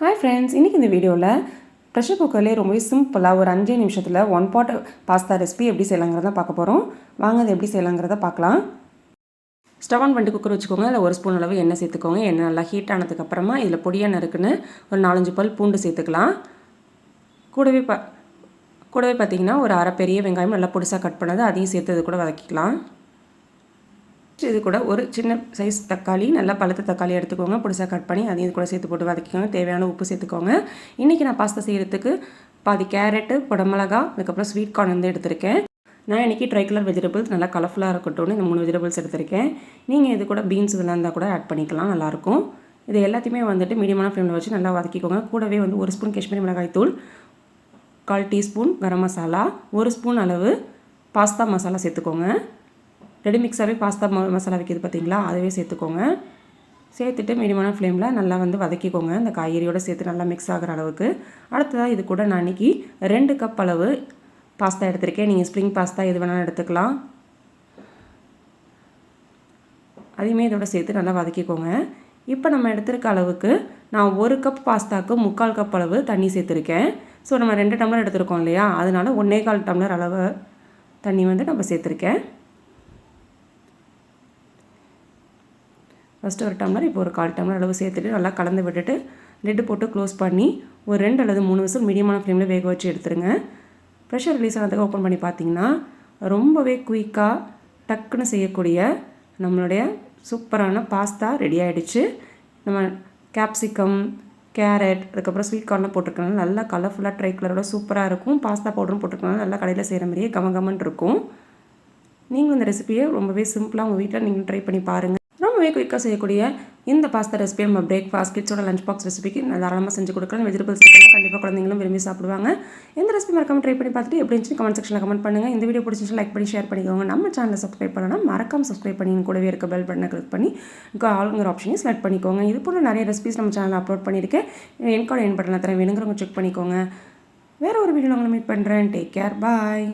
Hi friends இன்றைக்கி இந்த வீடியோவில் ப்ரெஷர் குக்கர்லேயே ரொம்பவே சிம்பிளாக ஒரு அஞ்சே நிமிஷத்தில் ஒன் பாட் பாஸ்தா ரெசிபி எப்படி செய்யலாங்கிறத பார்க்க போகிறோம் வாங்க அதை எப்படி செய்யலாங்கிறத பார்க்கலாம். ஸ்டவ் ஆன் பண்ணிட்டு குக்கர் வச்சுக்கோங்க. அதில் ஒரு ஸ்பூன் அளவு எண்ணெய் சேர்த்துக்கோங்க. எண்ணெய் நல்லா ஹீட் ஆனதுக்கப்புறமா இதில் பொடியாக நறுக்குன்னு ஒரு நாலஞ்சு பல் பூண்டு சேர்த்துக்கலாம். கூடவே ப கூடவே பார்த்தீங்கன்னா ஒரு அரை பெரிய வெங்காயம் நல்லா பொடிசாக கட் பண்ணது அதையும் சேர்த்து அது கூட வதக்கிக்கலாம். இது கூட ஒரு சின்ன சைஸ் தக்காளி நல்லா பழுத்த தக்காளி எடுத்துக்கோங்க. புதுசாக கட் பண்ணி அதையும் இது கூட சேர்த்து போட்டு வதக்கிக்கோங்க. தேவையான உப்பு சேர்த்துக்கோங்க. இன்றைக்கி நான் பாஸ்தா செய்கிறதுக்கு பாதி கேரட்டு புடமிளகா அதுக்கப்புறம் ஸ்வீட் கார்ன் வந்து எடுத்திருக்கேன். நான் இன்றைக்கி ட்ரை கலர் வெஜிடபிள்ஸ் நல்லா கலர்ஃபுல்லாக இருக்கட்டும்னு இந்த மூணு வெஜிடபிள்ஸ் எடுத்திருக்கேன். நீங்கள் இது கூட பீன்ஸ் இதெல்லாம் இருந்தால் கூட ஆட் பண்ணிக்கலாம். நல்லாயிருக்கும். இது எல்லாத்தையுமே வந்துட்டு மீடியமான ஃப்ளேமில் வச்சு நல்லா வதக்கிக்கோங்க. கூடவே வந்து ஒரு ஸ்பூன் காஷ்மீரி மிளகாய் தூள் கால் டீஸ்பூன் கரம் மசாலா ஒரு ஸ்பூன் அளவு பாஸ்தா மசாலா சேர்த்துக்கோங்க. ரெடி மிக்ஸாகவே பாஸ்தா மசாலா வைக்கிது பார்த்தீங்களா அதுவே சேர்த்துக்கோங்க. சேர்த்துட்டு மீடியமான ஃப்ளேமில் நல்லா வந்து வதக்கிக்கோங்க. இந்த காய்கறியோடு சேர்த்து நல்லா மிக்ஸ் ஆகிற அளவுக்கு. அடுத்ததாக இது கூட நான் இன்றைக்கி ரெண்டு கப் அளவு பாஸ்தா எடுத்திருக்கேன். நீங்கள் ஸ்ப்ரிங் பாஸ்தா எது வேணாலும் எடுத்துக்கலாம். அதையுமே இதோட சேர்த்து நல்லா வதக்கிக்கோங்க. இப்போ நம்ம எடுத்திருக்க அளவுக்கு நான் ஒரு கப் பாஸ்தாவுக்கு முக்கால் கப் அளவு தண்ணி சேர்த்துருக்கேன். ஸோ நம்ம ரெண்டு டம்ளர் எடுத்துருக்கோம் இல்லையா? அதனால் ஒன்றே கால் டம்ளர் அளவு தண்ணி வந்து நம்ம சேர்த்துருக்கேன். ஃபஸ்ட்டு ஒரு டம்ளர் இப்போ ஒரு கால் டம்ளர் அளவு சேர்த்துட்டு நல்லா கலந்து விட்டுட்டு லிட்டு போட்டு க்ளோஸ் பண்ணி ஒரு ரெண்டு அல்லது மூணு விசில் மீடியமான ஃப்ளேமில் வேக வச்சு எடுத்துருங்க. ப்ரெஷர் ரிலீஸ் ஆனதுக்கு ஓப்பன் பண்ணி பார்த்தீங்கன்னா ரொம்பவே குயிக்காக டக்குன்னு செய்யக்கூடிய நம்மளுடைய சூப்பரான பாஸ்தா ரெடி ஆகிடுச்சு நம்ம கேப்சிகம் கேரட் அதுக்கப்புறம் ஸ்வீட் கார்ன்லாம் போட்டிருக்கனால நல்லா கலர்ஃபுல்லாக ட்ரை கலரோட சூப்பராக இருக்கும். பாஸ்தா பவுடரும் போட்டிருக்கனால நல்லா கடையில் செய்கிற மாதிரியே கம கமன் இருக்கும். நீங்களும் இந்த ரெசிபியை ரொம்பவே சிம்பிளாக உங்கள் வீட்டில் நீங்கள் ட்ரை பண்ணி பாருங்கள் ரொம்பவே குயிக்காக செய்யக்கூடிய இந்த பாஸ்தா ரெசிபி நம்ம பிரேக்ஃபாஸ்ட் கிட்ஸோட லஞ்ச் பாக்ஸ் ரெசிபிக்கு நான் தாராளமாக செஞ்சு கொடுக்கலாம். வெஜிடபிள்ஸ் இருக்கலாம் கண்டிப்பாக குழந்தைங்களும் விரும்பி சாப்பிடுவாங்க. இந்த ரெசிபி மறக்காம ட்ரை பண்ணி பார்த்துட்டு எப்படி இருந்துச்சு கமெண்ட் செக்ஷனில் கமெண்ட் பண்ணுங்கள் இந்த வீடியோ பிடிச்சிச்சு லைக் பண்ணி ஷேர் பண்ணிக்கோங்க. நம்ம சேனலை சப்ஸ்கிரைப் பண்ணலாம் மறக்காம சப்ஸ்கிரைப் பண்ணி கூடவே இருக்க பெல் பட்டனை கிளிக் பண்ணி ஆளுங்கிற ஆப்ஷனையும் செலக்ட் பண்ணிக்கோங்க. இது போல நிறைய ரெசிபிஸ் நம்ம சேனலில் அப்லோட் பண்ணியிருக்கேன். என் கார்டு என் பட்டனை தரேன். வேணுங்கிறவங்க செக் பண்ணிக்கோங்க. வேறு ஒரு வீடியோ உங்களை மீட் பண்ணுறேன் டேக் கேர் பாய்